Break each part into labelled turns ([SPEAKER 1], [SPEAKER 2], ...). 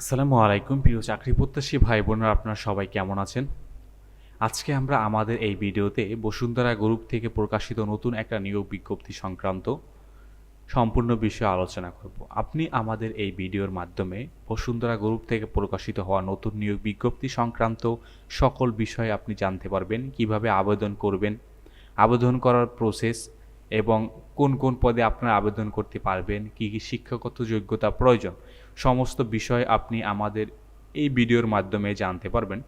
[SPEAKER 1] আসসালামু আলাইকুম, প্রিয় চাকরি প্রত্যাশী ভাই বোনেরা আপনারা সবাই কেমন আছেন? আজকে আমরা আমাদের এই ভিডিওতে বসুন্ধরা গ্রুপ থেকে প্রকাশিত নতুন একটা নিয়োগ বিজ্ঞপ্তি সংক্রান্ত সম্পূর্ণ বিষয়ে আলোচনা করব। আপনি আমাদের এই ভিডিওর মাধ্যমে বসুন্ধরা গ্রুপ থেকে প্রকাশিত হওয়া নতুন নিয়োগ বিজ্ঞপ্তি সংক্রান্ত সকল বিষয়ে আপনি জানতে পারবেন, কীভাবে আবেদন করবেন, আবেদন করার প্রসেস এবং কোন কোন পদে আপনারা আবেদন করতে পারবেন, কী কী শিক্ষাগত যোগ্যতা প্রয়োজন, সমস্ত বিষয় আপনি আমাদের এই ভিডিওর মাধ্যমে জানতে পারবেন।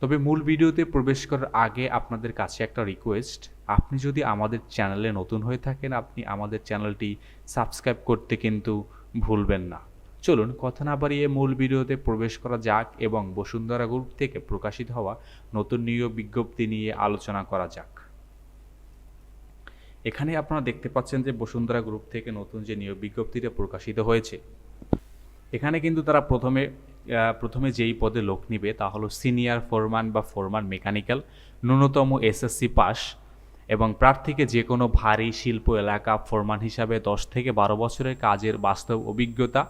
[SPEAKER 1] তবে মূল ভিডিওতে প্রবেশ করার আগে আপনাদের কাছে একটা রিকোয়েস্ট আপনি যদি আমাদের চ্যানেলে নতুন হয়ে থাকেন, আপনি আমাদের চ্যানেলটি সাবস্ক্রাইব করতে কিন্তু ভুলবেন না। চলুন কথা না বাড়িয়ে মূল ভিডিওতে প্রবেশ করা যাক এবং বসুন্ধরা গ্রুপ থেকে প্রকাশিত হওয়া নতুন নিয়োগ বিজ্ঞপ্তি নিয়ে আলোচনা করা যাক। এখানে আপনারা দেখতে পাচ্ছেন যে বসুন্ধরা গ্রুপ থেকে নতুন যে নিয়োগ বিজ্ঞপ্তিটা প্রকাশিত হয়েছে, এখানে কিন্তু তারা প্রথমে প্রথমে যেই পদে লোক নিবে তা হলো সিনিয়র ফোরম্যান বা ফোরম্যান মেকানিক্যাল, ন্যূনতম এসএসসি পাস এবং প্রার্থীকে যে কোনো ভারী শিল্প এলাকা ফোরম্যান হিসাবে দশ থেকে বারো বছরের কাজের বাস্তব অভিজ্ঞতা।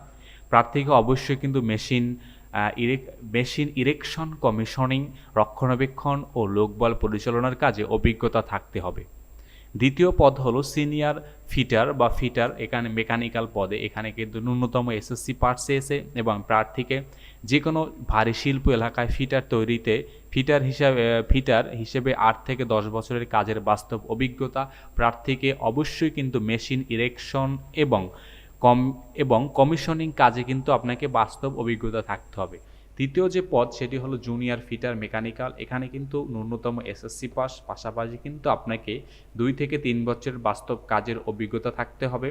[SPEAKER 1] প্রার্থীকে অবশ্যই কিন্তু machine erect, machine erection, commissioning, রক্ষণাবেক্ষণ ও লোকবল পরিচালনার কাজে অভিজ্ঞতা থাকতে হবে। দ্বিতীয় পদ হলো সিনিয়র ফিটার বা ফিটার, এখানে মেকানিক্যাল পদে। এখানে কিন্তু ন্যূনতম এসএসসি পাস চেয়েছে এবং প্রার্থীকে যে কোনো ভারী শিল্প এলাকায় ফিটার তৈরিতে, ফিটার হিসাবে ফিটার হিসেবে আট থেকে দশ বছরের কাজের বাস্তব অভিজ্ঞতা, প্রার্থীকে অবশ্যই কিন্তু মেশিন ইরেকশন এবং কম, এবং কমিশনিং কাজে কিন্তু আপনাকে বাস্তব অভিজ্ঞতা থাকতে হবে। তৃতীয় যে পদ, সেটি হলো জুনিয়র ফিটার মেকানিক্যাল এখানে কিন্তু ন্যূনতম এসএসসি পাস পাশাপাশি কিন্তু আপনাকে দুই থেকে তিন বছরের বাস্তব কাজের অভিজ্ঞতা থাকতে হবে।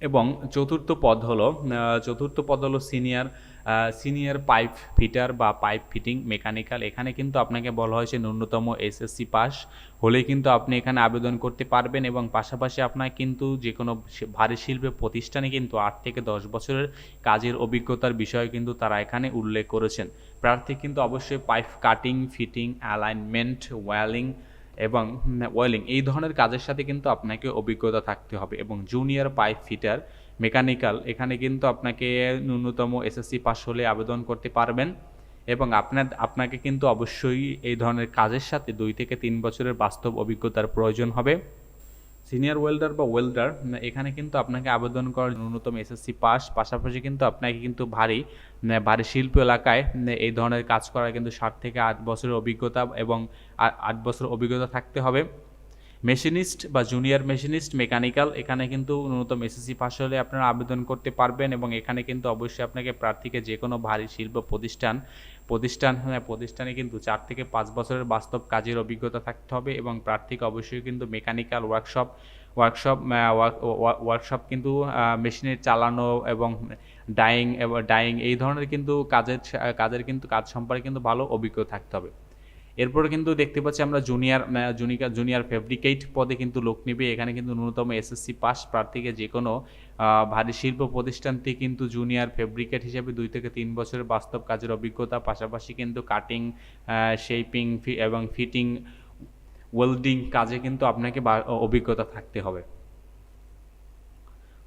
[SPEAKER 1] এবং চতুর্থ পদ হলো চতুর্থ পদ হলো সিনিয়র সিনিয়র পাইপ ফিটার বা পাইপ ফিটিং মেকানিক্যাল এখানে কিন্তু আপনাকে বলা হয়েছে ন্যূনতম এসএসসি পাস হলেই কিন্তু আপনি এখানে আবেদন করতে পারবেন এবং পাশাপাশি আপনার কিন্তু যে কোনো ভারী শিল্পের প্রতিষ্ঠানে কিন্তু আট থেকে দশ বছরের কাজের অভিজ্ঞতার বিষয়ে কিন্তু তারা এখানে উল্লেখ করেছেন। প্রার্থী কিন্তু অবশ্যই pipe cutting fitting alignment welding এবং ওয়েলিং, এই ধরনের কাজের সাথে কিন্তু আপনাকে অভিজ্ঞতা থাকতে হবে এবং জুনিয়র পাইপ ফিটার মেকানিক্যাল এখানে কিন্তু আপনাকে ন্যূনতম এসএসসি পাস হলে আবেদন করতে পারবেন এবং আপনার, আপনাকে কিন্তু অবশ্যই এই ধরনের কাজের সাথে দুই থেকে তিন বছরের বাস্তব অভিজ্ঞতার প্রয়োজন হবে। সিনিয়র ওয়েল্ডার বা ওয়েল্ডার এখানে কিন্তু আপনাকে আবেদন করার ন্যূনতম এসএসসি পাস পাশাপাশি কিন্তু আপনাকে কিন্তু ভারী ভারী শিল্প এলাকায় এই ধরনের কাজ করার কিন্তু ষাট থেকে আট বছরের অভিজ্ঞতা এবং আট বছর অভিজ্ঞতা থাকতে হবে। মেশিনিস্ট বা জুনিয়র মেশিনিস্ট মেকানিক্যাল এখানে কিন্তু ন্যূনতম এসএসসি পাস হলে আপনারা আবেদন করতে পারবেন এবং এখানে কিন্তু অবশ্যই আপনাকে প্রার্থীকে যে কোনো ভারী শিল্প প্রতিষ্ঠান প্রতিষ্ঠান হ্যাঁ প্রতিষ্ঠানে কিন্তু চার থেকে পাঁচ বছরের বাস্তব কাজের অভিজ্ঞতা থাকতে হবে এবং প্রার্থীকে অবশ্যই কিন্তু মেকানিক্যাল ওয়ার্কশপ ওয়ার্কশপ ওয়ার্কশপ কিন্তু মেশিনের চালানো এবং ডাইং এবং ডাইং, এই ধরনের কিন্তু কাজের কাজের কিন্তু কাজ সম্পর্কে কিন্তু ভালো অভিজ্ঞতা থাকতে হবে। এরপরে কিন্তু দেখতে পাচ্ছি আমরা জুনিয়র জুনিয়র জুনিয়র ফেব্রিকেট পদে কিন্তু লোক নেবে। এখানে কিন্তু ন্যূনতম এসএসসি পাস প্রার্থীকে যে কোনো ভারী শিল্প প্রতিষ্ঠানটি কিন্তু জুনিয়র ফেব্রিকেট হিসেবে দুই থেকে তিন বছরের বাস্তব কাজের অভিজ্ঞতা, পাশাপাশি কিন্তু কাটিং শেপিং এবং ফিটিং ওয়েল্ডিং কাজে কিন্তু আপনাকে অভিজ্ঞতা থাকতে হবে।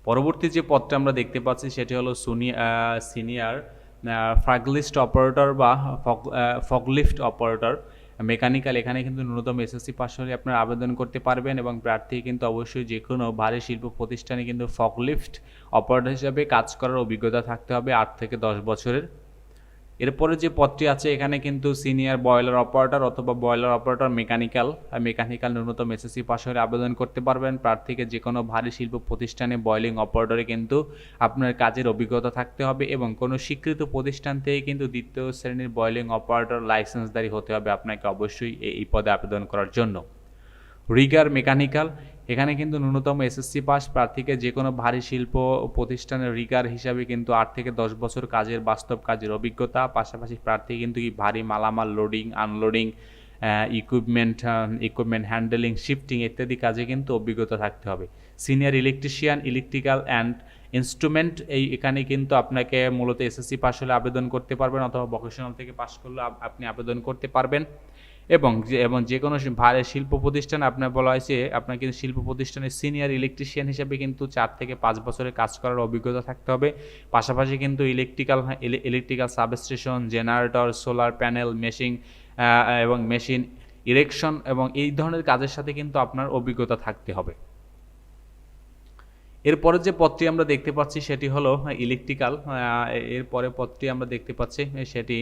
[SPEAKER 1] পরবর্তী যে পদটা আমরা দেখতে পাচ্ছি, সেটি হলো সিনিয়র ফ্রাগলিস্ট অপারেটর বা ফগলিফট অপারেটর মেকানিক্যাল এখানে কিন্তু ন্যূনতম এসএসসি পাস হলে আপনারা আবেদন করতে পারবেন এবং প্রার্থী কিন্তু অবশ্যই যে কোনো ভারী শিল্প প্রতিষ্ঠানে কিন্তু ফগলিফট অপারেটর হিসাবে কাজ করার অভিজ্ঞতা থাকতে হবে আট থেকে দশ বছরের। এরপরে যে পদটি আছে, এখানে কিন্তু সিনিয়র বয়লার অপারেটর অথবা বয়লার অপারেটর মেকানিক্যাল মেকানিক্যাল ন্যূনতম এসএসসি পাশ হলে আবেদন করতে পারবেন। প্রার্থীকে যে কোনো ভারী শিল্প প্রতিষ্ঠানে বয়লিং অপারেটরে কিন্তু আপনার কাজের অভিজ্ঞতা থাকতে হবে এবং কোনো স্বীকৃত প্রতিষ্ঠান থেকে কিন্তু দ্বিতীয় শ্রেণির বয়লিং অপারেটর লাইসেন্সদারি হতে হবে আপনাকে অবশ্যই এই এই পদে আবেদন করার জন্য। রিগার মেকানিক্যাল এখানে কিন্তু ন্যূনতম এসএসসি পাস প্রার্থীকে যে কোনো ভারী শিল্প প্রতিষ্ঠানের রিগার হিসাবে কিন্তু আট থেকে দশ বছর কাজের বাস্তব কাজের অভিজ্ঞতা, পাশাপাশি প্রার্থী কিন্তু কি ভারী মালামাল loading unloading equipment equipment handling shifting ইত্যাদি কাজে কিন্তু অভিজ্ঞতা থাকতে হবে। Senior electrician electrical and instrument এই এখানে কিন্তু আপনাকে মূলত এসএসসি পাস হলে আবেদন করতে পারবেন অথবা ভোকেশনাল থেকে পাস করলে আপনি আবেদন করতে পারবেন। এবং এবং যে কোনো ভারে শিল্প প্রতিষ্ঠান আপনার বলা হয়েছে, আপনার কিন্তু শিল্প প্রতিষ্ঠানের সিনিয়র ইলেকট্রিশিয়ান হিসেবে কিন্তু চার থেকে পাঁচ বছরের কাজ করার অভিজ্ঞতা থাকতে হবে। পাশাপাশি কিন্তু electrical electrical substation generator solar panel machine এবং মেশিন ইরেকশন এবং এই ধরনের কাজের সাথে কিন্তু আপনার অভিজ্ঞতা থাকতে হবে। এরপরে যে পদটি আমরা দেখতে পাচ্ছি সেটি হলো ইলেকট্রিক্যাল এরপরে পদটি আমরা দেখতে পাচ্ছি সেটি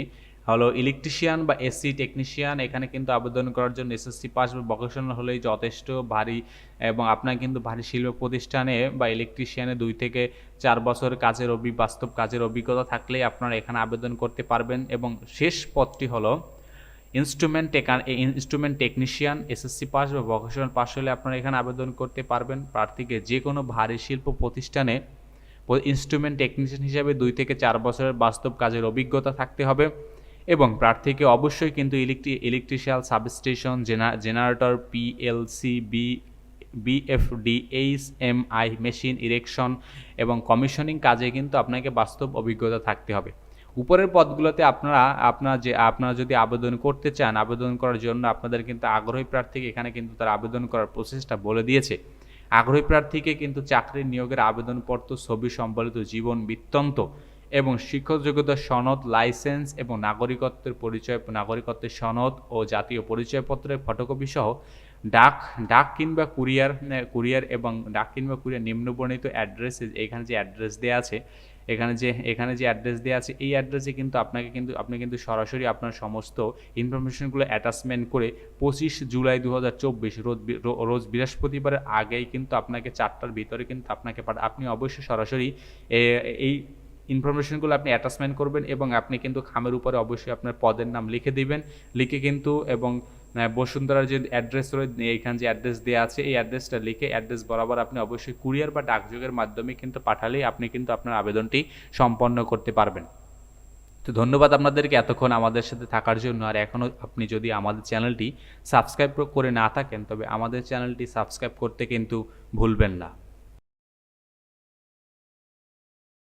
[SPEAKER 1] হলো ইলেকট্রিশিয়ান বা এসি টেকনিশিয়ান এখানে কিন্তু আবেদন করার জন্য এসএসসি পাস বা ভোকেশনাল হলেই যথেষ্ট ভারী এবং আপনার কিন্তু ভারী শিল্প প্রতিষ্ঠানে বা ইলেকট্রিশিয়ানে দুই থেকে চার বছর কাজের অভি, বাস্তব কাজের অভিজ্ঞতা থাকলেই আপনারা এখানে আবেদন করতে পারবেন এবং শেষ পদটি হলো instrument instrument technician SSC pass বা ভোকেশনাল পাস হলে আপনারা এখানে আবেদন করতে পারবেন। প্রার্থীকে যে কোনো ভারী শিল্প প্রতিষ্ঠানে ইনস্ট্রুমেন্ট টেকনিশিয়ান হিসাবে দুই থেকে চার বছরের বাস্তব কাজের অভিজ্ঞতা থাকতে হবে। এবং প্রার্থীকে অবশ্যই কিন্তু ইলেকট্রি electrical substation generator PLC V VFD H M I machine erection এবং কমিশনিং কাজে কিন্তু আপনাকে বাস্তব অভিজ্ঞতা থাকতে হবে। উপরের পদগুলোতে আপনারা আপনারা যে, আপনারা যদি আবেদন করতে চান, আবেদন করার জন্য আপনাদের কিন্তু আগ্রহী প্রার্থীকে এখানে কিন্তু তার আবেদন করার প্রসেসটা বলে দিয়েছে। আগ্রহী প্রার্থীকে কিন্তু চাকরির নিয়োগের আবেদনপত্র, ছবি সম্বলিত জীবন বৃত্তান্ত এবং শিক্ষক যোগ্যতা সনদ, লাইসেন্স এবং নাগরিকত্বের পরিচয়, নাগরিকত্বের সনদ ও জাতীয় পরিচয়পত্রের ফটোকপি সহ ডাক ডাক কিংবা কুরিয়ার কুরিয়ার এবং ডাক কিংবা কুরিয়ার নিম্নবর্ণিত অ্যাড্রেসে এখানে যে অ্যাড্রেস দেওয়া আছে, এখানে যে এখানে যে অ্যাড্রেস দেওয়া আছে, এই অ্যাড্রেসে কিন্তু আপনাকে কিন্তু, আপনি কিন্তু সরাসরি আপনার সমস্ত ইনফরমেশনগুলো অ্যাটাচমেন্ট করে পঁচিশ জুলাই দু হাজার চব্বিশ রোজ রোজ বৃহস্পতিবারের আগেই কিন্তু আপনাকে চারটার ভিতরে কিন্তু আপনাকে আপনি অবশ্যই সরাসরি এই ইনফরমেশনগুলো আপনি অ্যাটাচমেন্ট করবেন এবং আপনি কিন্তু খামের উপরে অবশ্যই আপনার পদের নাম লিখে দিবেন। লিখে কিন্তু এবং বসুন্ধরার যে অ্যাড্রেস রয়েছে এইখানে যে অ্যাড্রেস দেওয়া আছে, এই অ্যাড্রেসটা লিখে অ্যাড্রেস বরাবর আপনি অবশ্যই কুরিয়ার বা ডাকযোগের মাধ্যমে কিন্তু পাঠালেই আপনি কিন্তু আপনার আবেদনটি সম্পন্ন করতে পারবেন। তো ধন্যবাদ আপনাদেরকে এতক্ষণ আমাদের সাথে থাকার জন্য। আর এখনও আপনি যদি আমাদের চ্যানেলটি সাবস্ক্রাইব করে না থাকেন, তবে আমাদের চ্যানেলটি সাবস্ক্রাইব করতে কিন্তু ভুলবেন না।